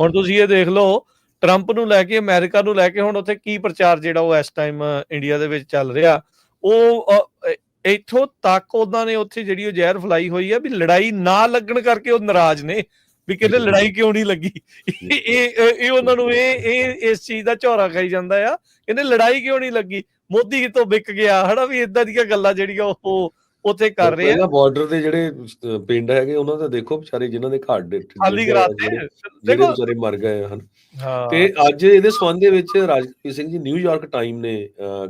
ਹੁਣ ਤੁਸੀਂ ਇਹ ਦੇਖ ਲਓ ਟਰੰਪ ਨੂੰ ਲੈ ਕੇ ਅਮਰੀਕਾ ਨੂੰ ਲੈ ਕੇ ਹੁਣ ਉੱਥੇ ਕੀ ਪ੍ਰਚਾਰ ਜਿਹੜਾ ਉਹ ਇਸ ਟਾਈਮ ਇੰਡੀਆ ਦੇ ਵਿੱਚ ਚੱਲ ਰਿਹਾ। ਉਹ ਇੱਥੋਂ ਤੱਕ ਉਹਨਾਂ ਨੇ ਉੱਥੇ ਜਿਹੜੀ ਉਹ ਜ਼ਹਿਰ ਫਲਾਈ ਹੋਈ ਆ ਵੀ ਲੜਾਈ ਨਾ ਲੱਗਣ ਕਰਕੇ ਉਹ ਨਾਰਾਜ਼ ਨੇ ਵੀ ਕਹਿੰਦੇ ਲੜਾਈ ਕਿਉਂ ਨਹੀਂ ਲੱਗੀ? ਇਹ ਇਹ ਉਹਨਾਂ ਨੂੰ ਇਹ ਇਹ ਇਸ ਚੀਜ਼ ਦਾ ਝੋਰਾ ਖਾਈ ਜਾਂਦਾ ਆ। ਕਹਿੰਦੇ ਲੜਾਈ ਕਿਉਂ ਨਹੀਂ ਲੱਗੀ? ਮੋਦੀ ਕਿਤੋਂ ਵਿਕ ਗਿਆ ਹਨਾ ਵੀ ਇਦਾਂ ਦੀਆਂ ਗੱਲਾਂ ਜਿਹੜੀਆਂ ਉਹ ਉੱਥੇ ਕਰ ਰਹੇ ਆ। ਬਾਰਡਰ ਦੇ ਜਿਹੜੇ ਪਿੰਡ ਹੈਗੇ ਉਹਨਾਂ ਦਾ ਦੇਖੋ ਵਿਚਾਰੇ ਜਿਨ੍ਹਾਂ ਦੇ ਘਰ ਦੇ ਖਾਲੀ ਕਰਾਤੇ ਜਿਹੜੇ ਦੇਖੋ ਵਿਚਾਰੇ ਮਰ ਗਏ ਹਨ। ਹਾਂ। ਤੇ ਅੱਜ ਇਹਦੇ ਸੰਬੰਧ ਦੇ ਵਿੱਚ ਰਾਜਕੀਰ ਸਿੰਘ ਜੀ ਨਿਊਯਾਰਕ ਟਾਈਮ ਨੇ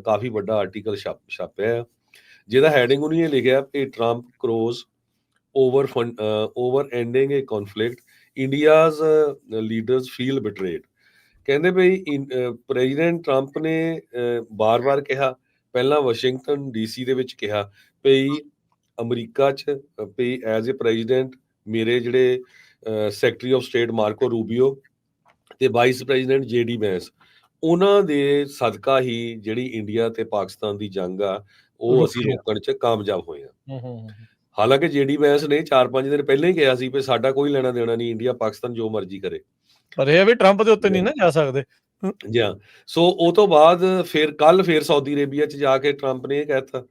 ਕਾਫੀ ਵੱਡਾ ਆਰਟੀਕਲ ਛਾਪ ਛਾਪਿਆ ਜਿਹਦਾ ਹੈਡਿੰਗ ਉਹਨੇ ਇਹ ਲਿਖਿਆ ਕਿ Trump crows over over ending a conflict India's leaders feel betrayed ਕਹਿੰਦੇ ਭਈ ਪ੍ਰੈਜ਼ੀਡੈਂਟ ਟਰੰਪ ਨੇ ਬਾਰ-ਬਾਰ ਕਿਹਾ ਪਹਿਲਾਂ ਵਾਸ਼ਿੰਗਟਨ ਡੀਸੀ ਦੇ ਵਿੱਚ ਕਿਹਾ ਭਈ ਅਮਰੀਕਾ ਚ ਭਈ ਐਜ਼ ਅ ਪ੍ਰੈਜ਼ੀਡੈਂਟ ਮੇਰੇ ਜਿਹੜੇ secretary of state Marco Rubio ਤੇ ਵਾਈਸ ਪ੍ਰੈਜ਼ੀਡੈਂਟ ਜੇਡੀ ਵੈਂਸ ਉਹਨਾਂ ਦੇ ਸਦਕਾ ਹੀ ਜਿਹੜੀ ਇੰਡੀਆ ਤੇ ਪਾਕਿਸਤਾਨ ਦੀ ਜੰਗ ਆ ਉਹ ਅਸੀਂ। ਰੋਕਣ ਚ ਕਾਮਯਾਬ ਹੋਏ ਆ ਹੂੰ ਹੂੰ ਹੂੰ। ਹਾਲਾਂਕਿ ਜੇਡੀ ਵੈਂਸ ਨੇ 4-5 ਦਿਨ ਪਹਿਲਾਂ ਹੀ ਕਿਹਾ ਸੀ ਕਿ ਸਾਡਾ ਕੋਈ ਲੈਣਾ ਦੇਣਾ ਨਹੀਂ ਇੰਡੀਆ ਪਾਕਿਸਤਾਨ ਜੋ ਮਰਜ਼ੀ ਕਰੇ ਪਰ ਇਹ ਵੀ ਟਰੰਪ ਦੇ ਉੱਤੇ ਨਹੀਂ ਨਾ ਜਾ ਸਕਦੇ ਜੀ ਹਾਂ ਸੋ ਉਹ ਤੋਂ ਬਾਅਦ ਫਿਰ ਕੱਲ ਫਿਰ ਸਾਊਦੀ ਅਰੇਬੀਆ ਚ ਜਾ ਕੇ ਟਰੰਪ ਨੇ ਇਹ ਕਹਿਤਾ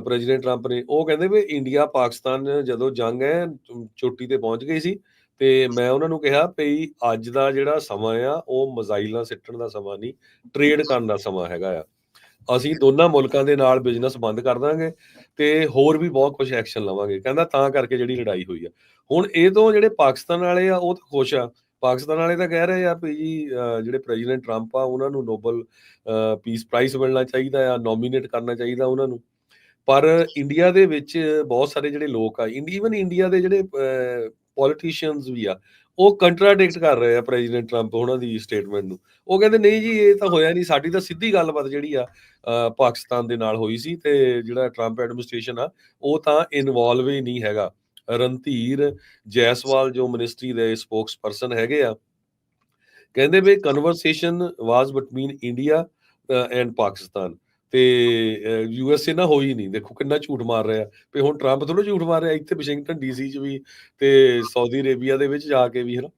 ਪ੍ਰੈਜ਼ੀਡੈਂਟ ਟਰੰਪ ਨੇ, ਉਹ ਕਹਿੰਦੇ ਵੀ ਇੰਡੀਆ ਪਾਕਿਸਤਾਨ ਜਦੋਂ ਜੰਗ ਹੈ ਚੋਟੀ ਤੇ ਪਹੁੰਚ ਗਈ ਸੀ ਤੇ ਮੈਂ ਉਹਨਾਂ ਨੂੰ ਕਿਹਾ ਭਈ ਅੱਜ ਦਾ ਜਿਹੜਾ ਸਮਾਂ ਆ, ਉਹ ਮਜ਼ਾਈਲਾਂ ਸਿੱਟਣ ਦਾ ਸਮਾਂ ਨਹੀਂ ਟ੍ਰੇਡ ਕਰਨ ਦਾ ਸਮਾਂ ਹੈਗਾ ਆ। ਅਸੀਂ ਦੋਨਾਂ ਮੁਲਕਾਂ ਦੇ ਨਾਲ ਬਿਜ਼ਨਸ ਬੰਦ ਕਰ ਦਾਂਗੇ ਤੇ ਹੋਰ ਵੀ ਬਹੁਤ ਕੁਝ ਐਕਸ਼ਨ ਲਵਾਂਗੇ। ਕਹਿੰਦਾ ਤਾਂ ਕਰਕੇ ਜਿਹੜੀ ਲੜਾਈ ਹੋਈ ਆ। ਹੁਣ ਇਹ ਤੋਂ ਜਿਹੜੇ ਪਾਕਿਸਤਾਨ ਵਾਲੇ ਆ, ਉਹ ਤਾਂ ਖੁਸ਼ ਆ। ਪਾਕਿਸਤਾਨ ਵਾਲੇ ਤਾਂ ਕਹਿ ਰਹੇ ਆ ਵੀ ਜੀ ਜਿਹੜੇ ਪ੍ਰੈਜ਼ੀਡੈਂਟ ਟਰੰਪ ਆ, ਉਹਨਾਂ ਨੂੰ ਨੋਬਲ ਪੀਸ ਪ੍ਰਾਈਜ਼ ਮਿਲਣਾ ਚਾਹੀਦਾ ਆ, ਨੋਮੀਨੇਟ ਕਰਨਾ ਚਾਹੀਦਾ ਉਹਨਾਂ ਨੂੰ। ਪਰ ਇੰਡੀਆ ਦੇ ਵਿੱਚ ਬਹੁਤ ਸਾਰੇ ਜਿਹੜੇ ਲੋਕ ਆ ਇਵਨ ਇੰਡੀਆ ਦੇ ਜਿਹੜੇ ਪੋਲੀਟੀਸ਼ੀਅਨਸ ਵੀ ਆ, ਉਹ ਕੰਟਰਾਡਿਕਟ ਕਰ ਰਹੇ ਆ ਪ੍ਰੈਜ਼ੀਡੈਂਟ ਟਰੰਪ ਉਹਨਾਂ ਦੀ ਸਟੇਟਮੈਂਟ ਨੂੰ। ਉਹ ਕਹਿੰਦੇ, ਨਹੀਂ ਜੀ, ਇਹ ਤਾਂ ਹੋਇਆ ਨਹੀਂ, ਸਾਡੀ ਤਾਂ ਸਿੱਧੀ ਗੱਲਬਾਤ ਜਿਹੜੀ ਆ ਪਾਕਿਸਤਾਨ ਦੇ ਨਾਲ ਹੋਈ ਸੀ ਤੇ ਜਿਹੜਾ ਟਰੰਪ ਐਡਮਿਨਿਸਟ੍ਰੇਸ਼ਨ ਆ, ਉਹ ਤਾਂ ਇਨਵੋਲਵ ਹੀ ਨਹੀਂ ਹੈਗਾ। ਰਣਧੀਰ ਜੈਸਵਾਲ ਜੋ ਮਿਨਿਸਟਰੀ ਦੇ ਸਪੋਕਸਪਰਸਨ ਹੈਗੇ ਆ, ਕਹਿੰਦੇ ਵੀ conversation was between India and Pakistan ਤੇ ਯੂ ਐਸ ਏ ਨਾ ਹੋਈ ਨਹੀਂ। ਦੇਖੋ ਕਿੰਨਾ ਝੂਠ ਮਾਰ ਰਿਹਾ। ਵੀ ਹੁਣ ਟਰੰਪ ਥੋੜਾ ਝੂਠ ਮਾਰ ਰਿਹਾ। ਇੱਥੇ ਵਾਸ਼ਿੰਗਟਨ ਡੀਸੀ ਚ ਵੀ ਤੇ ਸਾਊਦੀ ਅਰੇਬੀਆ ਦੇ ਵਿੱਚ ਜਾ ਕੇ ਵੀ ਹਨਾ।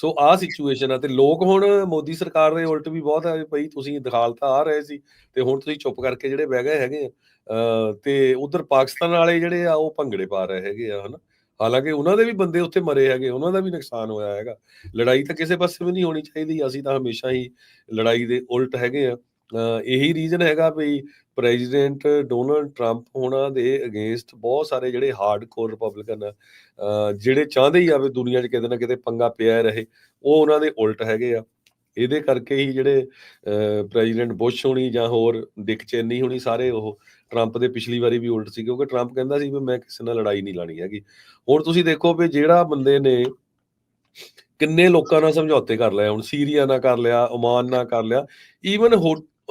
ਸੋ ਆਹ ਸਿਚੁਏਸ਼ਨ ਆ ਤੇ ਲੋਕ ਹੁਣ ਮੋਦੀ ਸਰਕਾਰ ਦੇ ਉਲਟ ਵੀ ਬਹੁਤ ਆ ਵੀ ਭਈ ਤੁਸੀਂ ਦਿਖਾਲ ਤਾਂ ਆ ਰਹੇ ਸੀ ਤੇ ਹੁਣ ਤੁਸੀਂ ਚੁੱਪ ਕਰਕੇ ਜਿਹੜੇ ਬਹਿ ਗਏ ਹੈਗੇ ਆ, ਅਹ, ਤੇ ਉਧਰ ਪਾਕਿਸਤਾਨ ਵਾਲੇ ਜਿਹੜੇ ਆ ਉਹ ਭੰਗੜੇ ਪਾ ਰਹੇ ਹੈਗੇ ਆ, ਹਨਾ? ਹਾਲਾਂਕਿ ਉਹਨਾਂ ਦੇ ਵੀ ਬੰਦੇ ਉੱਥੇ ਮਰੇ ਹੈਗੇ, ਉਹਨਾਂ ਦਾ ਵੀ ਨੁਕਸਾਨ ਹੋਇਆ ਹੈਗਾ। ਲੜਾਈ ਤਾਂ ਕਿਸੇ ਪਾਸੇ ਵੀ ਨਹੀਂ ਹੋਣੀ ਚਾਹੀਦੀ, ਅਸੀਂ ਤਾਂ ਹਮੇਸ਼ਾ ਹੀ ਲੜਾਈ ਦੇ ਉਲਟ ਹੈਗੇ ਆ। ਇਹੀ ਰੀਜ਼ਨ ਹੈਗਾ ਵੀ ਪ੍ਰੈਜ਼ੀਡੈਂਟ ਡੋਨਲਡ ਟਰੰਪ ਹੋਣਾ ਦੇ ਅਗੇਂਸਟ ਬਹੁਤ ਸਾਰੇ ਜਿਹੜੇ ਹਾਰਡਕੋਰ ਰਿਪਬਲਿਕਨ ਆ ਜਿਹੜੇ ਚਾਹੁੰਦੇ ਹੀ ਆ ਵੀ ਦੁਨੀਆ 'ਚ ਕਿਤੇ ਨਾ ਕਿਤੇ ਪੰਗਾ ਪਿਆ ਰਹੇ, ਉਹ ਉਹਨਾਂ ਦੇ ਉਲਟ ਹੈਗੇ ਆ। ਇਹਦੇ ਕਰਕੇ ਹੀ ਜਿਹੜੇ ਪ੍ਰੈਜ਼ੀਡੈਂਟ ਬੁਸ਼ ਹੋਣੀ ਜਾਂ ਹੋਰ ਡਿਕ ਚੇਨੀ ਹੋਣੀ ਸਾਰੇ ਉਹ ਟਰੰਪ ਦੇ ਪਿਛਲੀ ਵਾਰੀ ਵੀ ਉਲਟ ਸੀ, ਕਿਉਂਕਿ ਟਰੰਪ ਕਹਿੰਦਾ ਸੀ ਵੀ ਮੈਂ ਕਿਸੇ ਨਾਲ ਲੜਾਈ ਨਹੀਂ ਲਾਣੀ ਹੈਗੀ। ਹੁਣ ਤੁਸੀਂ ਦੇਖੋ ਵੀ ਜਿਹੜਾ ਬੰਦੇ ਨੇ ਕਿੰਨੇ ਲੋਕਾਂ ਨਾਲ ਸਮਝੌਤੇ ਕਰ ਲਿਆ ਹੁਣ ਸੀਰੀਆ ਨਾਲ ਕਰ ਲਿਆ ਓਮਾਨ ਨਾਲ ਕਰ ਲਿਆ ਈਵਨ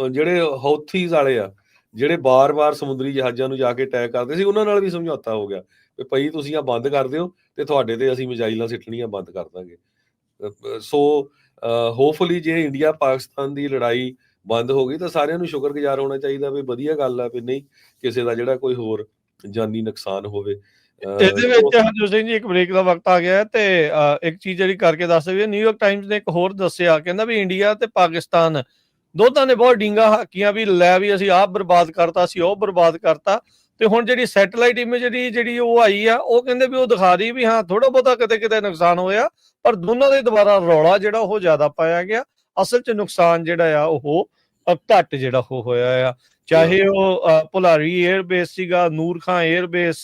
ਜਿਹੜੇ ਹੌਥੀਜ਼ ਵਾਲੇ ਆ ਜਿਹੜੇ ਬਾਰ-ਬਾਰ ਸਮੁੰਦਰੀ ਜਹਾਜ਼ਾਂ ਨੂੰ ਜਾ ਕੇ ਅਟੈਕ ਕਰਦੇ ਸੀ ਉਹਨਾਂ ਨਾਲ ਵੀ ਸਮਝੌਤਾ ਹੋ ਗਿਆ ਵੀ ਭਈ ਤੁਸੀਂ ਆ ਬੰਦ ਕਰ ਦਿਓ ਤੇ ਤੁਹਾਡੇ ਤੇ ਅਸੀਂ ਮਿਜ਼ਾਈਲਾਂ ਸਿੱਟਣੀਆਂ ਬੰਦ ਕਰ ਦਾਂਗੇ। ਸੋ ਹੋਪਫੁਲੀ ਜੇ ਇੰਡੀਆ ਪਾਕਿਸਤਾਨ ਦੀ ਲੜਾਈ ਬੰਦ ਹੋ ਗਈ ਤਾਂ ਸਾਰਿਆਂ ਨੂੰ ਸ਼ੁਕਰਗੁਜ਼ਾਰ ਹੋਣਾ ਚਾਹੀਦਾ ਵੀ ਵਧੀਆ ਗੱਲ ਆ ਵੀ ਨਹੀਂ ਕਿਸੇ ਦਾ ਜਿਹੜਾ ਕੋਈ ਹੋਰ ਜਾਨੀ ਨੁਕਸਾਨ ਹੋਵੇ। ਇਹਦੇ ਵਿੱਚ ਹਰਜੋਤ ਸਿੰਘ ਜੀ ਇੱਕ ਬ੍ਰੇਕ ਦਾ ਵਕਤ ਆ ਗਿਆ ਤੇ ਇੱਕ ਚੀਜ਼ ਜਿਹੜੀ ਕਰਕੇ ਦੱਸ ਰਹੀ ਹੈ ਨਿਊਯਾਰਕ ਟਾਈਮਜ਼ ਨੇ ਇੱਕ ਹੋਰ ਦੱਸਿਆ ਕਹਿੰਦਾ ਵੀ ਇੰਡੀਆ ਤੇ ਪਾਕਿਸਤਾਨ ਦੋਨਾਂ ਨੇ ਬਹੁਤ ਡਿੰਗਾ ਹਾਕੀਆਂ ਵੀ ਲੈ ਵੀ ਅਸੀਂ ਆਪ ਬਰਬਾਦ ਕਰਤਾ ਸੀ ਉਹ ਬਰਬਾਦ ਕਰਤਾ ਤੇ ਹੁਣ ਜਿਹੜੀ ਸੈਟੇਲਾਈਟ ਇਮੇਜਰੀ ਜਿਹੜੀ ਉਹ ਆਈ ਆ, ਉਹ ਕਹਿੰਦੇ ਵੀ ਉਹ ਦਿਖਾ ਰਹੀ ਵੀ ਹਾਂ ਥੋੜਾ ਬਹੁਤਾ ਕਿਤੇ ਕਿਤੇ ਨੁਕਸਾਨ ਹੋਇਆ, ਪਰ ਦੋਨਾਂ ਦੇ ਦੁਬਾਰਾ ਰੌਲਾ ਜਿਹੜਾ ਉਹ ਜ਼ਿਆਦਾ ਪਾਇਆ ਗਿਆ, ਅਸਲ 'ਚ ਨੁਕਸਾਨ ਜਿਹੜਾ ਆ ਉਹ ਘੱਟ ਜਿਹੜਾ ਉਹ ਹੋਇਆ ਆ। ਚਾਹੇ ਉਹ ਅ, ਭੁਲਾਰੀ 에ਅਰ ਬੇਸ ਸੀਗਾ ਨੂਰ ਖਾਂ 에ਅਰ ਬੇਸ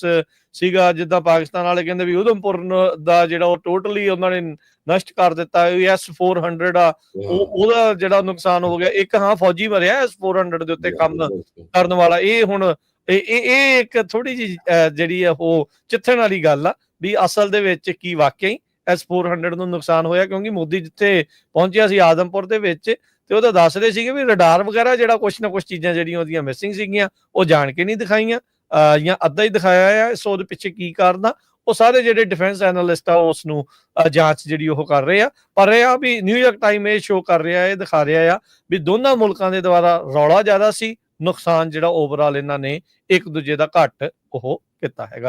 ਸੀਗਾ ਜਿੱਦਾਂ ਪਾਕਿਸਤਾਨ ਵਾਲੇ ਕਹਿੰਦੇ ਵੀ ਉਧਮਪੁਰ ਦਾ ਜਿਹੜਾ ਉਹ ਟੋਟਲੀ ਉਹਨਾਂ ਨੇ ਨਸ਼ਟ ਕਰ ਦਿੱਤਾ ਐਸ 400 ਆ। ਉਹ ਉਹਦਾ ਜਿਹੜਾ ਨੁਕਸਾਨ ਹੋ ਗਿਆ। ਇੱਕ ਹਾਂ ਫੌਜੀ ਮਰਿਆ ਐਸ 400 ਦੇ ਉੱਤੇ ਕੰਮ ਕਰਨ ਵਾਲਾ। ਇਹ ਹੁਣ ਇਹ ਇਹ ਇਹ ਇੱਕ ਥੋੜੀ ਜੀ ਜਿਹੜੀ ਆ ਉਹ ਚਿੱਥਣ ਵਾਲੀ ਗੱਲ ਆ ਵੀ ਅਸਲ ਦੇ ਵਿੱਚ ਕੀ ਵਾਕਈ ਐਸ 400 ਨੂੰ ਨੁਕਸਾਨ ਹੋਇਆ ਕਿਉਂਕਿ ਮੋਦੀ ਜਿੱਥੇ ਪਹੁੰਚਿਆ ਸੀ ਆਦਮਪੁਰ ਦੇ ਵਿੱਚ ਤੇ ਉਹ ਤਾਂ ਦੱਸਦੇ ਸੀਗੇ ਵੀ ਰਡਾਰ ਵਗੈਰਾ ਜਿਹੜਾ ਕੁਛ ਨਾ ਕੁਛ ਚੀਜ਼ਾਂ ਜਿਹੜੀਆਂ ਉਹਦੀਆਂ ਮਿਸਿੰਗ ਸੀਗੀਆਂ, ਉਹ ਜਾਣ ਕੇ ਨਹੀਂ ਦਿਖਾਈਆਂ। ਜਾਂ ਅੱਧਾ ਹੀ ਦਿਖਾਇਆ ਆ ਸੋ ਉਹਦੇ ਪਿੱਛੇ ਕੀ ਕਾਰਨ ਆ? ਉਹ ਸਾਰੇ ਜਿਹੜੇ ਡਿਫੈਂਸ ਐਨਾਲਿਸਟ ਆ ਉਸ ਨੂੰ ਜਾਂਚ ਜਿਹੜੀ ਉਹ ਕਰ ਰਹੇ ਆ। ਪਰ ਇਹ ਆ ਵੀ ਨਿਊਯਾਰਕ ਟਾਈਮ ਇਹ ਸ਼ੋ ਕਰ ਰਿਹਾ, ਇਹ ਦਿਖਾ ਰਿਹਾ ਆ ਵੀ ਦੋਨਾਂ ਮੁਲਕਾਂ ਦੇ ਦੁਆਰਾ ਰੌਲਾ ਜ਼ਿਆਦਾ ਸੀ, ਨੁਕਸਾਨ ਜਿਹੜਾ ਓਵਰਆਲ ਇਹਨਾਂ ਨੇ ਇੱਕ ਦੂਜੇ ਦਾ ਘੱਟ ਉਹ ਕੀਤਾ ਹੈਗਾ।